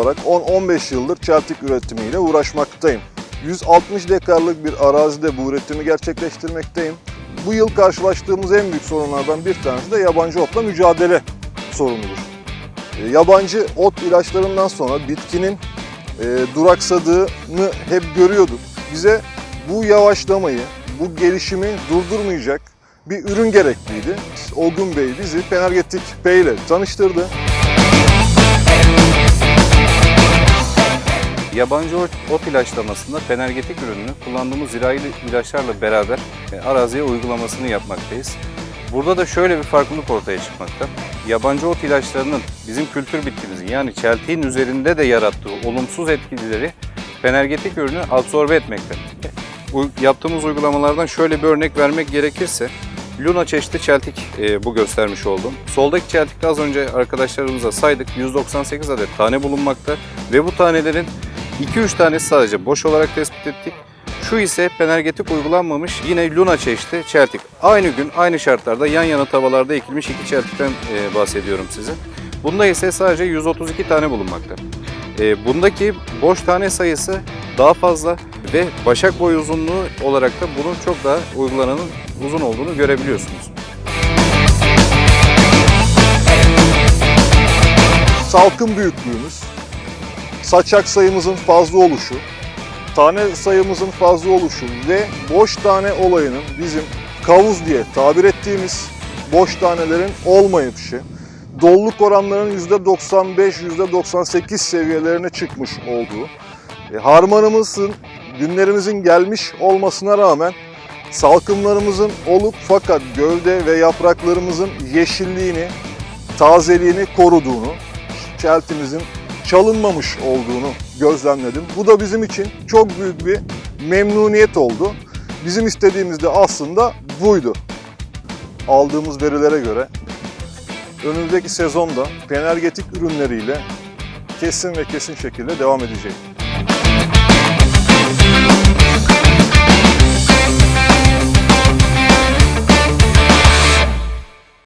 olarak 10-15 yıldır çeltik üretimiyle uğraşmaktayım. 160 dekarlık bir arazide bu üretimi gerçekleştirmekteyim. Bu yıl karşılaştığımız en büyük sorunlardan bir tanesi de yabancı otla mücadele sorunudur. E, Yabancı ot ilaçlarından sonra bitkinin e, duraksadığını hep görüyorduk. Bize bu yavaşlamayı, bu gelişimi durdurmayacak bir ürün gerekliydi. Olgun Bey bizi Penergetik Bey ile tanıştırdı. Yabancı ot, ilaçlamasında fenergetik ürününü kullandığımız zirai ilaçlarla beraber e, araziye uygulamasını yapmaktayız. Burada da şöyle bir farklılık ortaya çıkmakta. Yabancı ot ilaçlarının bizim kültür bitkimizin yani çeltiğin üzerinde de yarattığı olumsuz etkileri fenergetik ürünü absorbe etmekte. Yaptığımız uygulamalardan şöyle bir örnek vermek gerekirse Luna çeşitli çeltik e, bu göstermiş oldum. Soldaki çeltikte az önce arkadaşlarımıza saydık 198 adet tane bulunmakta ve bu tanelerin 2-3 tanesi sadece boş olarak tespit ettik. Şu ise penergetik uygulanmamış yine Luna çeşitli çeltik. Aynı gün aynı şartlarda yan yana tavallarda ekilmiş iki çeltikten e, bahsediyorum size. Bunda ise sadece 132 tane bulunmakta. E, bundaki boş tane sayısı daha fazla ve başak boyu uzunluğu olarak da bunun çok daha uygulananın uzun olduğunu görebiliyorsunuz. Salkım büyüklüğümüz, saçak sayımızın fazla oluşu, tane sayımızın fazla oluşu ve boş tane olayının bizim kavuz diye tabir ettiğimiz boş tanelerin olmayışı, doluluk oranlarının %95-%98 seviyelerine çıkmış olduğu, e, harmanımızın, günlerimizin gelmiş olmasına rağmen salkımlarımızın olup fakat gövde ve yapraklarımızın yeşilliğini, tazeliğini koruduğunu, çeltimizin çalınmamış olduğunu gözlemledim. Bu da bizim için çok büyük bir memnuniyet oldu. Bizim istediğimiz de aslında buydu. Aldığımız verilere göre önümüzdeki sezonda penergetik ürünleriyle kesin ve kesin şekilde devam edecek.